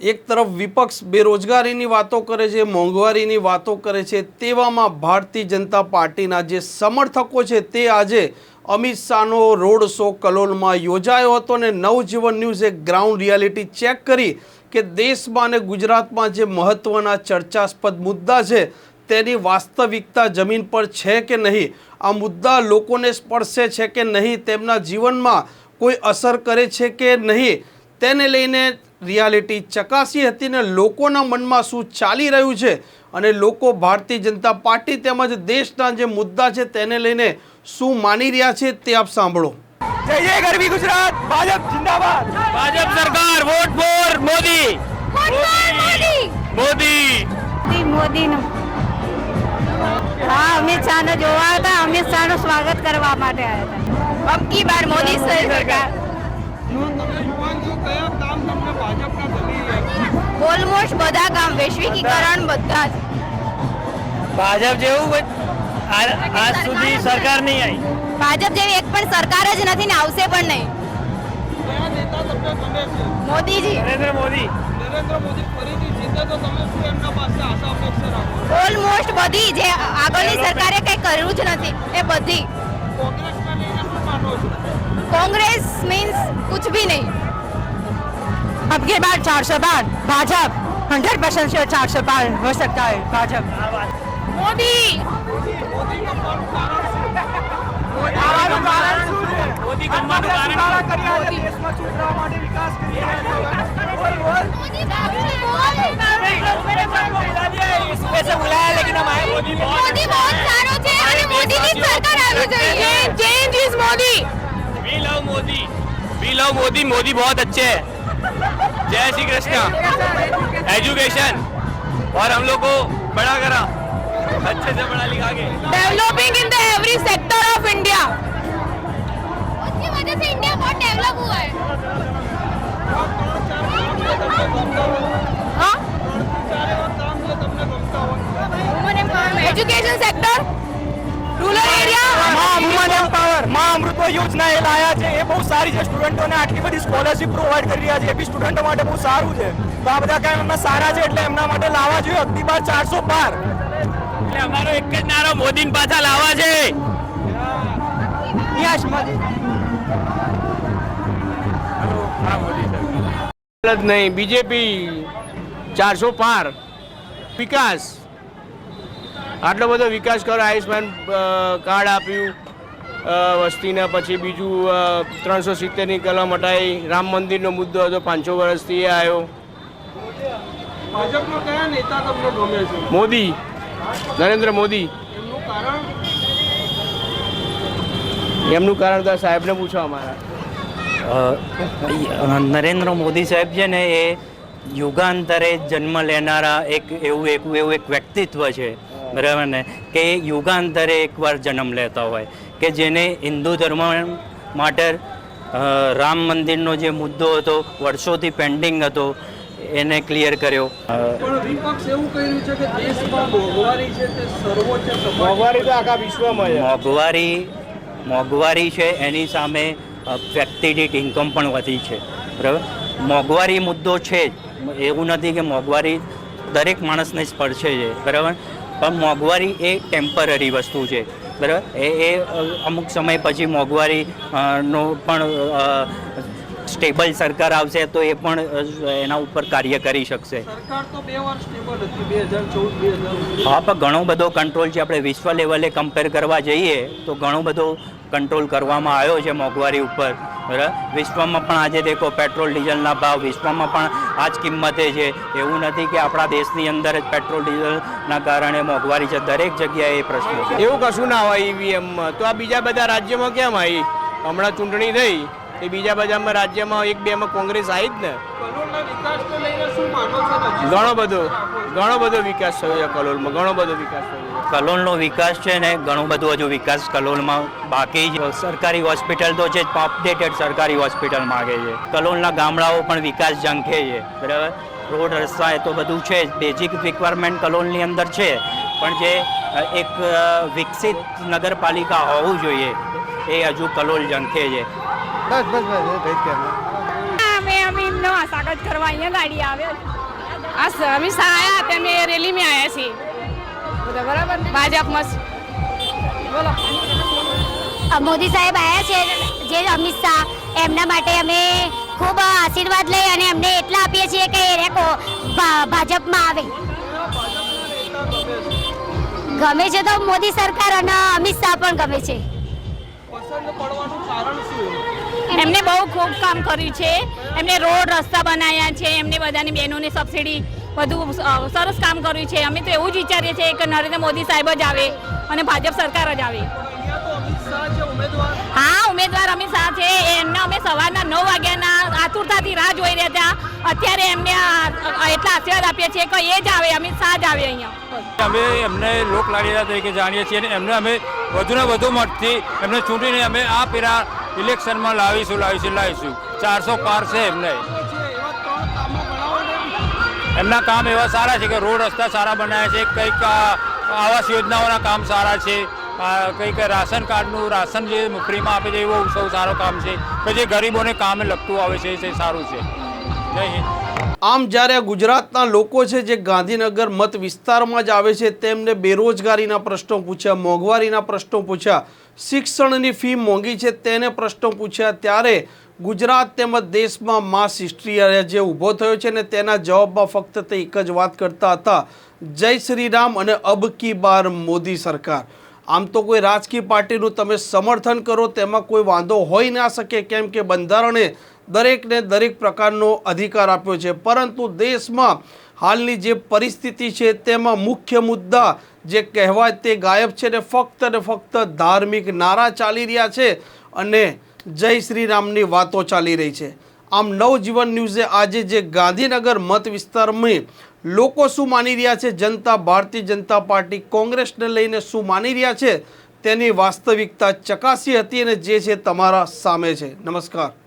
એક તરફ વિપક્ષ બેરોજગારીની વાતો કરે છે, મોંઘવારીની વાતો કરે છે, તેવામાં ભારતીય જનતા પાર્ટીના જે સમર્થકો છે તે આજે અમિત શાહનો રોડ શો કલોલમાં યોજાયો હતો અને નવજીવન ન્યૂઝે ગ્રાઉન્ડ રિયાલિટી ચેક કરી કે દેશમાં અને ગુજરાતમાં જે મહત્ત્વના ચર્ચાસ્પદ મુદ્દા છે તેની વાસ્તવિકતા જમીન પર છે કે નહીં? આ મુદ્દા લોકોને સ્પર્શે છે કે નહીં? તેમના જીવનમાં કોઈ અસર કરે છે કે નહીં? તેને લઈને રિયાલિટી ચકાસી હતી ને લોકોના મનમાં શું ચાલી રહ્યું છે અને લોકો ભારતીય જનતા પાર્ટી તેમજ દેશના જે મુદ્દા છે તેને લઈને શું માની રહ્યા છે તે આપ સાંભળો. જય જય ગરવી ગુજરાત ભાજપ જિંદાબાદ. ભાજપ સરકાર વોટ ફોર મોદી. મોદી. મોદી. મોદીનું. હા અમિત શાહને જોવા હતા અમિત શાહનું સ્વાગત કરવા માટે આવ્યા હતા. અબકી બાર મોદી સરકાર. કયા કામ તમને ભાજપના ગમી ઓલમોસ્ટ બધા કામ વૈશ્વિકીકરણ બધા. ભાજપ જેવું આજ સુધી સરકાર નહીં આવી. ભાજપ જેવી એક પણ સરકાર જ નથી ને આવશે પણ નહીં. મોદીજી. નરેન્દ્ર મોદી. ઓલમોસ્ટ બધી જે આગળની સરકારે કંઈ કર્યું જ નથી એ બધી. કોંગ્રેસ કોંગ્રેસ મીન્સ કુછ ભી નહીં. અબકે બાર ચારસો બાર ભાજપ હંડ્રેડ પર્સન્ટ શ્યોર ચારસો બાર હો સકતા હૈ ભાજપ મોદી मोदी। मोदी बहुत अच्छे हैं। जय श्री कृष्ण। एजुकेशन और हम लोग को बड़ा करा। अच्छे से पढ़ा लिखा के। Developing in the every sector of India उसकी वजह से इंडिया बहुत डेवलप हुआ है। हाँ? एजुकेशन सेक्टर માં યોજના એ લાયા છે. એ બહુ સારી છે. સ્ટુડન્ટોને આટલી બધી સ્કોલરશિપ પ્રોવાઈડ કરી રહ્યા છે. એ બી સ્ટુડન્ટો માટે બહુ સારું છે. તો આ બધા કામ એમના સારા છે એટલે એમના માટે લાવવા જોઈએ. અગદી બાર ચારસો બાર એટલે અમારો એક જ નારો મોદીને પાછા લાવવા છે. જ નહીં. બીજેપી ચારસો પાર. વિકાસ. આટલો બધો વિકાસ કરો. આયુષ્માન કાર્ડ આપ્યું. વસ્તીને પછી બીજું ત્રણસો સિત્તેરની કલમ હટાઈ રામ મંદિરનો મુદ્દો હતો પાંચસો વર્ષથી એ આવ્યો. ભાજપનો કયા નેતા તમને ગમે છે? મોદી. નરેન્દ્ર મોદી. એમનું કારણ? તો સાહેબને પૂછો અમારા નરેન્દ્ર મોદી સાહેબ છે ને એ યુગાંતરે જન્મ લેનારા એક એવું એક એવું એક વ્યક્તિત્વ છે. બરાબર ને? કે એ યુગાંતરે એકવાર જન્મ લેતા હોય કે જેને હિન્દુ ધર્મ માટે રામ મંદિરનો જે મુદ્દો હતો વર્ષોથી પેન્ડિંગ હતો એને ક્લિયર કર્યો. વિપક્ષ એવું કહી છે કે દેશમાં મોંઘવારી છે તે સર્વોચ્ચ મોંઘવારી તો આખા વિશ્વમાં છે. મોંઘવારી મોંઘવારી છે એની સામે વ્યક્તિ દીઠ ઇન્કમ પણ વધી છે. બરાબર? મોંઘવારી મુદ્દો છે જ. એવું નથી કે મોંઘવારી દરેક માણસને સ્પર્શે છે. બરાબર? પણ મોંઘવારી એ ટેમ્પરરી વસ્તુ છે. બરાબર? એ એ અમુક સમય પછી મોંઘવારી નો પણ સ્ટેબલ સરકાર આવશે તો એ પણ એના ઉપર કાર્ય કરી શકશે. હા પણ ઘણો બધો કંટ્રોલ છે આપણે વિશ્વ લેવલે કમ્પેર કરવા જઈએ તો ઘણો બધો કંટ્રોલ કરવામાં આવ્યો છે મોંઘવારી ઉપર. બરાબર? વિશ્વમાં પણ આજે દેખો પેટ્રોલ ડીઝલના ભાવ વિશ્વમાં પણ આ જ કિંમતે છે. એવું નથી કે આપણા દેશની અંદર જ પેટ્રોલ ડીઝલના કારણે મોંઘવારી છે. દરેક જગ્યાએ એ પ્રશ્ન છે. એવું કશું ના હોય ઈવીએમમાં તો આ બીજા બધા રાજ્યોમાં કેમ આવી? હમણાં ચૂંટણી થઈ. એ બીજા બધામાં રાજ્યમાં એક બેમાં કોંગ્રેસ આવી જ ને. ઘણો બધો ઘણો બધો વિકાસ થયો છે કલોલમાં ઘણો બધો વિકાસ થયો છે. કલોલનો વિકાસ છે ને ઘણું બધું હજુ વિકાસ કલોલમાં બાકી છે. સરકારી હોસ્પિટલ તો છે જ અપડેટેડ સરકારી હોસ્પિટલ માગે છે. કલોલના ગામડાઓ પણ વિકાસ ઝંખે છે બરાબર? રોડ રસ્તા એ તો બધું છે જ. બેઝિક રિક્વાયરમેન્ટ કલોલની અંદર છે પણ જે એક વિકસિત નગરપાલિકા હોવું જોઈએ એ હજુ કલોલ ઝંખે છે. અમે અમે એમને સ્વાગત કરવા અહીંયા ગાડી આવે આ અમિત આવ્યા આયા તે અમે રેલી में આયા છીએ. બરાબર ભાજપમાં બોલો. મોદી સાહેબ આવ્યા છે જે અમિત શાહ એમના માટે અમે ખૂબ આશીર્વાદ લઈ અને એમને એટલા આપીએ છીએ કે એ ભાજપમાં આવે. ગમે છે તો મોદી સરકાર અને અમિત શાહ પણ ગમે છે. પસંદ પડવાનું કારણ શું? એમને બહુ ખૂબ કામ કર્યું છે. એમને રોડ, રસ્તા બનાવ્યા છે. એમને બધાની બહેનોને સબસિડી બધું સરસ કામ કર્યું છે. અમે તો એવું જ વિચારીએ છીએ કે નરેન્દ્ર મોદી સાહેબ જ આવે અને ભાજપ સરકાર જ આવે. હા, ઉમેદવાર અમિત શાહ છે. એમને અમે સવારના નવ વાગ્યાના આતુરતાથી રાહ જોઈ રહ્યા હતા. અત્યારે એમને એટલા આશીર્વાદ આપીએ છીએ કે એ જ આવે, અમિત શાહ જ આવે અહીંયા. અમે એમને લોકલાડીલા તરીકે જાણીએ છીએ અને એમને અમે વધુને વધુ મતથી એમને ચૂંટીને અમે આ પેલા ઇલેક્શનમાં લાવીશું લાવીશું લાવીશું. ચારસો પાર છે એમને. એમના કામ એવા સારા છે કે રોડ રસ્તા સારા બનાવ્યા છે. કંઈક આવાસ યોજનાઓના કામ સારા છે. કંઈક રાશન કાર્ડનું, રાશન જે ફ્રીમાં આપે છે, એવો સૌ સારો કામ છે. કે જે ગરીબોને કામે લગતું આવે છે, એ સારું છે. જય હિન્દ. આમ જ્યારે ગુજરાતના લોકો છે, જે ગાંધીનગર મત વિસ્તારમાં જ આવે છે, તેમને બેરોજગારીના પ્રશ્નો પૂછ્યા, મોંઘવારીના પ્રશ્નો પૂછ્યા, શિક્ષણની ફી મોંઘી છે, તેને પ્રશ્નો પૂછ્યા, ત્યારે ગુજરાત તેમજ દેશમાં માસ હિસ્ટ્રી જે ઊભો થયો છે ને તેના જવાબમાં ફક્ત તે એક જ વાત કરતા હતા, જય શ્રી રામ અને અબ કી બાર મોદી સરકાર. આમ તો કોઈ રાજકીય પાર્ટીનું તમે સમર્થન કરો, તેમાં કોઈ વાંધો હોઈ ના શકે, કેમ કે બંધારણે દરેકને દરેક પ્રકારનો અધિકાર આપ્યો છે. પરંતુ દેશમાં હાલની જે પરિસ્થિતિ છે તેમાં મુખ્ય મુદ્દા જે કહેવાય તે ગાયબ છે ને ફક્ત ને ફક્ત ધાર્મિક નારા ચાલી રહ્યા છે અને જય શ્રી રામની વાતો ચાલી રહી છે. આમ નવજીવન ન્યૂઝે આજે જે ગાંધીનગર મત વિસ્તારમાં લોકો શું માની રહ્યા છે? જનતા, ભારતીય જનતા પાર્ટી કોંગ્રેસને લઈને શું માની રહ્યા છે? તેની વાસ્તવિકતા ચકાસી હતી અને જે છે તમારા સામે છે. નમસ્કાર.